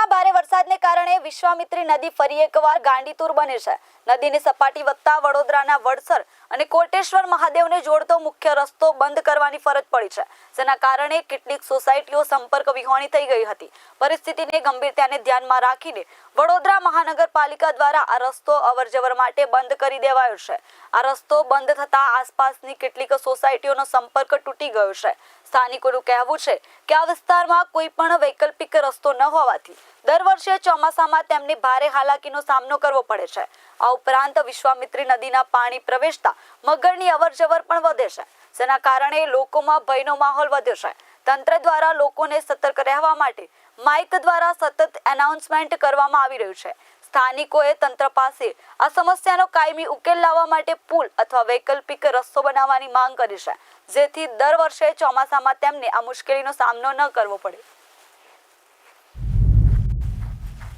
સૌરાષ્ટ્રમાં ભારે વરસાદને કારણે વિશ્વામિત્રી નદી ફરી એકવાર ગાંડીતુર બની છે. નદીની સપાટી વધતા વડોદરાના વડસર અને કોટેશ્વર મહાદેવને જોડતો મુખ્ય રસ્તો બંધ કરવાની ફરજ પડી છે. જેના કારણે કેટલીક સોસાયટીઓ સંપર્ક વિહોણી થઈ ગઈ હતી. પરિસ્થિતિને ગંભીરતાને ધ્યાનમાં રાખીને વડોદરા મહાનગરપાલિકા દ્વારા આ રસ્તો અવરજવર માટે બંધ કરી દેવાયો છે. આ રસ્તો બંધ થતા આસપાસની કેટલીક સોસાયટીઓનો સંપર્ક તૂટી ગયો છે. સ્થાનિકોનું કહેવું છે કે આ વિસ્તારમાં કોઈ પણ વૈકલ્પિક રસ્તો ન હોવાથી દર વર્ષે ચોમાસામાં તેમને ભારે હાલાકીનો સામનો કરવો પડે છે. આ ઉપરાંત વિશ્વામિત્રી નદીના પાણી પ્રવેશતા મગરની અવરજવર પણ વધે છે. જેના કારણે લોકોમાં ભયનો માહોલ વધ્યો છે. તંત્ર દ્વારા લોકોને સતર્ક રહેવા માટે માઇક દ્વારા સતત એનાઉન્સમેન્ટ કરવામાં આવી રહ્યું છે. સ્થાનિકોએ તંત્ર પાસે આ સમસ્યાનો કાયમી ઉકેલ લાવવા માટે પુલ અથવા વૈકલ્પિક રસ્તો બનાવવાની માંગ કરી છે, જેથી દર વર્ષે ચોમાસામાં તેમને આ મુશ્કેલીનો સામનો ન કરવો પડે.